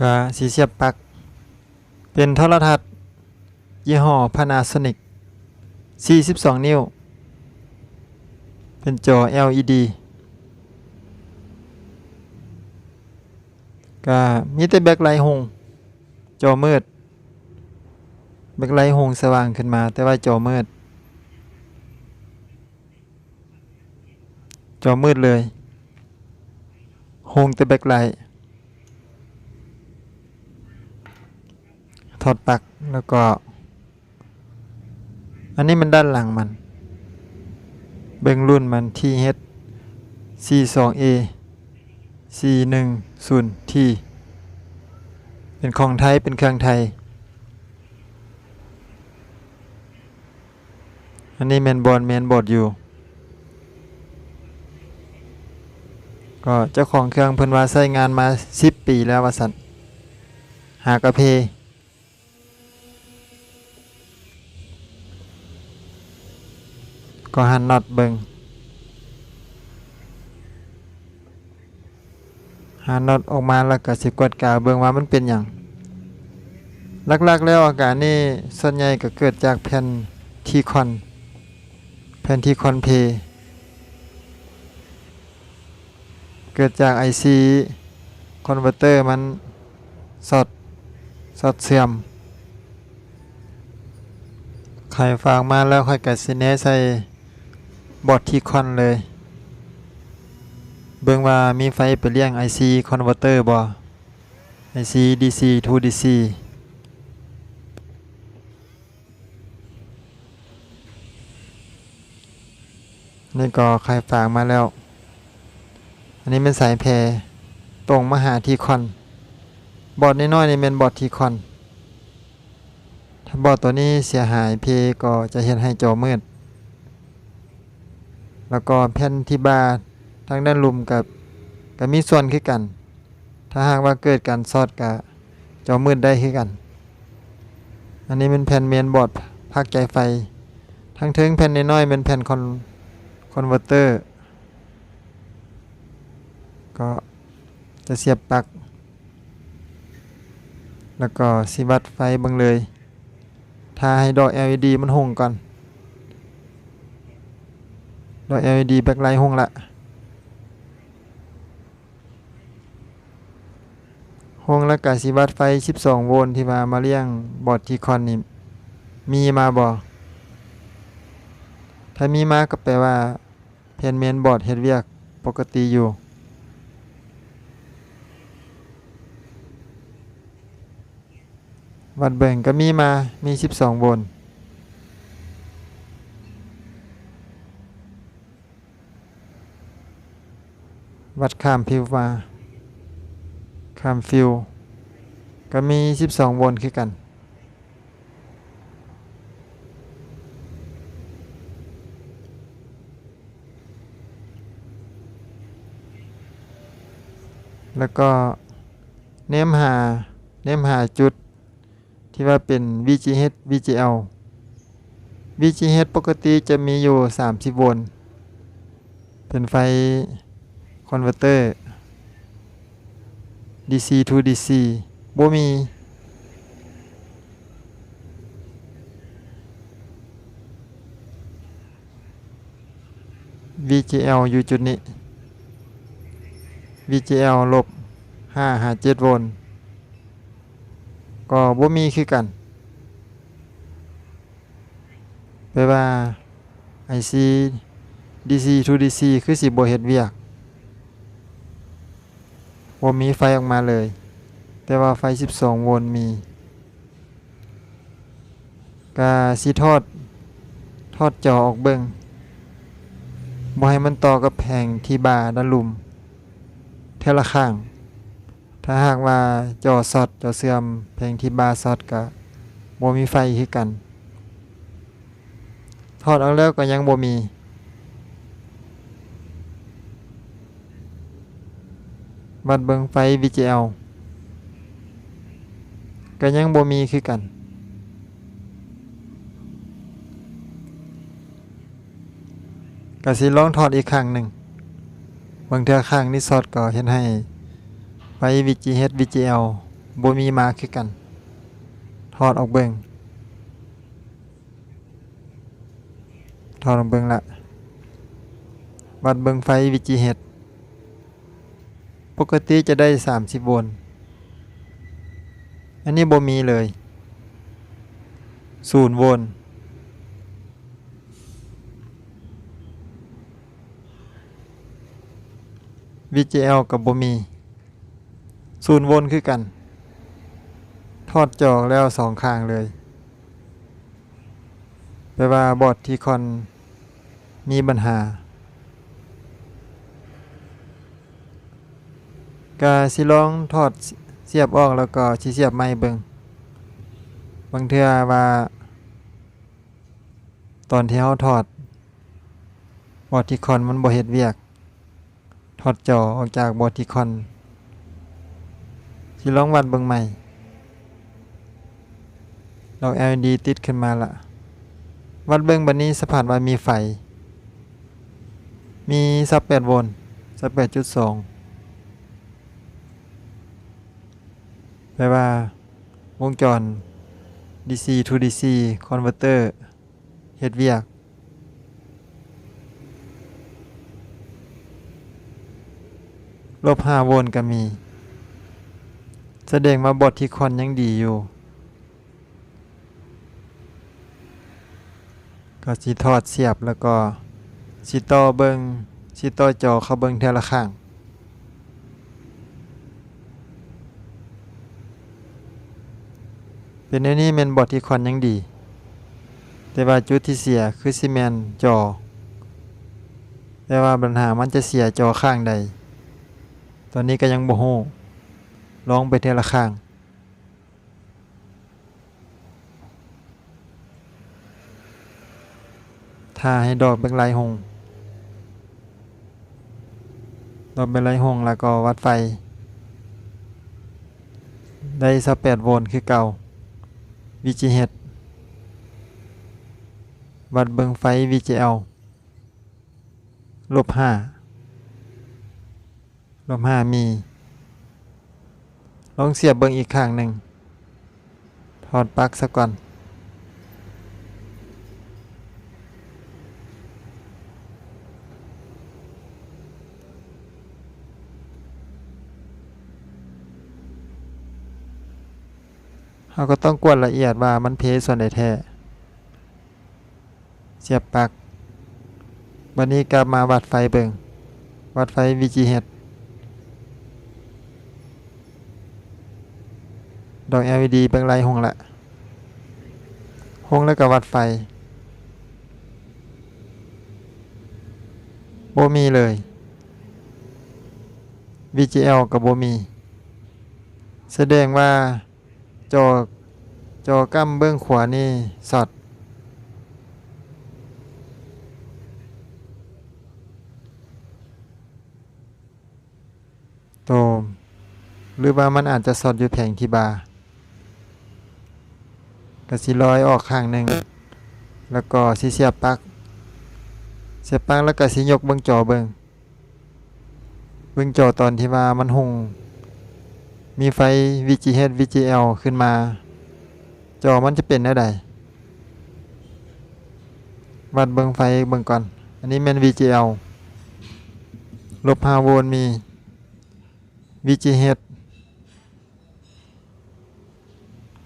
ก็สีเสียบปลั๊กเป็นโทรทัศน์ ยี่ห้อ Panasonic 42 นิ้ว เป็นจอ LED ก็มีแต่แบ็คไลท์หง จอมืด แบ็คไลท์หงสว่างขึ้นมา แต่ว่าจอมืด จอมืดเลย หงแต่แบ็คไลท์ ถอดปลั๊กแล้วก็ อันนี้มันด้านหลังมัน เบ่งรุ่นมัน TH C2A C10T เป็นของไทย เป็นเครื่องไทย อันนี้แมนบอลแมนบอดอยู่ ก็เจ้าของเครื่องเพิ่นว่าใช้งานมา 10 ปีแล้วว่าสันหากระเพ ก็หันน็อตเบิงหันน็อตออกมาแล้วก็สิกดกาเบิงว่ามันเป็นอย่างลักๆแล้วอาการนี้ส่วนใหญ่ก็เกิดจากแผ่นทีคอนแผ่นทีคอนเพเกิดจาก IC คอนเวอร์เตอร์มันสอดสอดเสื่อมใครฟังมาแล้วค่อยกัดซิเนใส่ บอร์ดทีคอนเลย เบิ่งว่ามีไฟไปเลี้ยง IC converter บ่ IC DC to DC นี่ก็ใครฝากมาแล้ว อันนี้เป็นสายแพรตรงมหาทีคอน บอร์ดน้อยๆนี่เป็นบอร์ดทีคอน ถ้าบอร์ดตัวนี้เสียหายเพก็จะเห็นให้จอมืด แล้วก็แผ่นที่บาร์ทางด้านลุมกับก็มีส่วนคือกัน ถ้าหากว่าเกิดการซอดกับจอมืดได้คือกัน อันนี้เป็นแผ่นเมนบอร์ดภาคใจไฟ ทั้งเทิงแผ่นน้อยๆเป็นแผ่นคอนคอนเวอร์เตอร์ ก็จะเสียบปลั๊กแล้วก็สิวัดไฟบังเลย ถ้าให้ดอก LED มันหงก่อน ดอก LED แบ็คไลท์ห้องละห้องละกาสิวัดไฟ 12 โวลต์ที่มามาเลี้ยงบอร์ดทีคอนนี่มีมาบ่ถ้ามีมาก็แปลว่าเพนเมนบอร์ดเฮ็ดเวียกปกติอยู่วัดแบ่งก็มีมามี 12 โวลต์ วัดข้ามฟิวมาข้ามฟิว ก็มี 12โวลต์คือกัน แล้วก็เน้มหาเน้มหาจุดที่ว่าเป็น VGH VGL VGH ปกติจะมีอยู่ 30 โวลต์เป็นไฟ คอนเวอร์เตอร์ DC to DC บ่มี VGL อยู่จุดนี้ VGL ลบ5หา7โวลต์ก็บ่มีคือกันแปลว่า IC DC to DC คือสิบ่เฮ็ดเวียก วมีไฟออกมาเลย แต่ว่าไฟ 12 โวลต์มีกาสิทอด ทอดจอออกเบิงบ่ให้มันต่อกับแผงที่บาด้านลุม เทละข้าง ถ้าหากว่าจอสอดจอเสื่อมแผงที่บาสอดก็บ่มีไฟคือกัน ทอดออกแล้วก็ยังบ่มี วัดเบิงไฟ VGL ก็ยังบ่มีคือกัน ก็สิลองถอดอีกครั้งหนึ่ง บางเทื่อข้างนี้สอดก็เห็นให้ไฟ VGH VGL บ่มีมาคือกัน ถอดออกเบิงถอดออกเบิงละวัดเบิงไฟวิจิเฮด ปกติจะได้ 30โวลต์อันนี้บ่มีเลย0โวลต์ VGL กับบ่มี0โวลต์คือกัน ทอดจอแล้วสองข้างเลยแปลว่าบอดที่คอนมีปัญหา ก็สิลองถอดเสียบออกแล้วก็สิเสียบใหม่เบิงบางเทื่อว่า ตอนที่เฮาถอดบอที่คอนมันบ่เฮ็ดเวียก ถอดจอออกจากบอที่คอนสิลองวัดเบิงใหม่ดอก LED ติดขึ้นมาละวัดเบิงบัดนี้สะพานว่ามีไฟ มี 18 โวลต์18.2 แปลว่า วงจร DC to DC converter เฮ็ดเวียก ลบ5โวลต์ก็มี แสดงว่าบทที่คอนยังดีอยู่ ก็สิทอดเสียบแล้วก็สิต่อเบิงสิต่อจอเข้าเบิงเทอละข้าง เป็นอันนี้แม่นบอทที่คอนยังดี แต่ว่าจุดที่เสียคือซีเมนจอ แต่ว่าปัญหามันจะเสียจอข้างใด ตอนนี้ก็ยังบ่ฮู้ลองไปเทละข้างถ้าให้ดอกเป็นลายหงดอกเป็นลายหงแล้วก็วัดไฟ ได้18โวลต์คือเก่า วีจีเฮดวัดเบิงไฟ VGL ลลบห้าลบห้ามี ลองเสียบเบิงอีกข้างหนึ่งถอดปลั๊กซะก่อน เราก็ต้องกวดละเอียดว่ามันเพส่วนใดแท้ เสียบปลั๊กวันนี้กลับมาวัดไฟเบิงวัดไฟ VGH ดอก LED เบิงไรหงละหงแล้วก็วัดไฟโบมีเลย VGL กับโบมี แสดงว่า จอจอกั้มเบื้องขวานี่สอดโตม หรือว่ามันอาจจะสอดอยู่แผงที่บาร์กระสิร้อยออกข้างหนึ่ง แล้วก็สิเสียบปลั๊กเสียบปลั๊กแล้วก็สิยกเบื้องจอเบื้องเบื้องจอตอนที่ว่ามันหง มีไฟ VGH VGL ขึ้นมา จอมันจะเป็นได้ใดวัดเบิงไฟเบิงก่อน อันนี้แม่น VGL ลบ5โวลต์มี VGH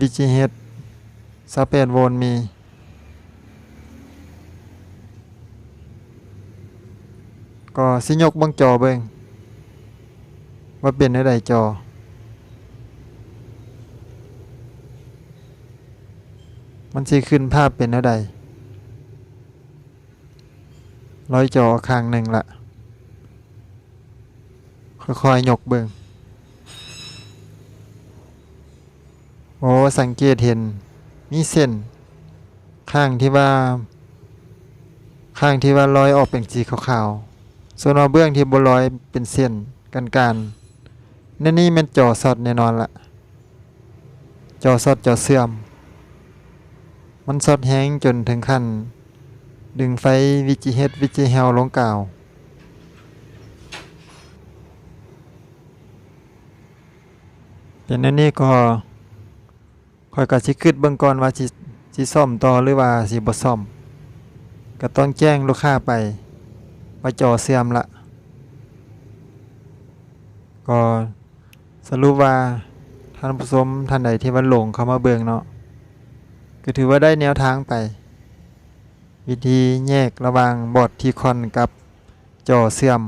VGH 18โวลต์มี ก็สิยกเบิงจอเบิงว่าเป็นได้ใดจอ มันสิขึ้นภาพเป็นเท่าใดร้อยจอข้างหนึ่งละค่อยๆยกเบิงโอ้สังเกตเห็นมีเส้น ข้างที่ว่า ข้างที่ว่าร้อยออกเป็นสีขาวๆ ส่วนว่าเบื้องที่บ่ร้อยเป็นเส้นกันการนั่นนี่มันจอสอดแน่นอนละจอสอดจอเสื่อม มันสดแห้งจนถึงขั้น ดึงไฟ VGH VGL ลงกล่าว แต่นั่นนี่ก็คอยก็สิคิดเบิ่งก่อนว่าสิสิซ่อมต่อหรือว่าสิบ่ซ่อม ก็ต้องแจ้งลูกค้าไปว่าจอเสื่อมละก็สรุปว่าท่านผู้ชมท่านใดที่ว่าหลงเข้ามาเบิ่งเนาะ ก็ถือว่าได้แนวทางไป วิธีแยกระหว่างบอร์ดทีคอนกับจอเสื่อม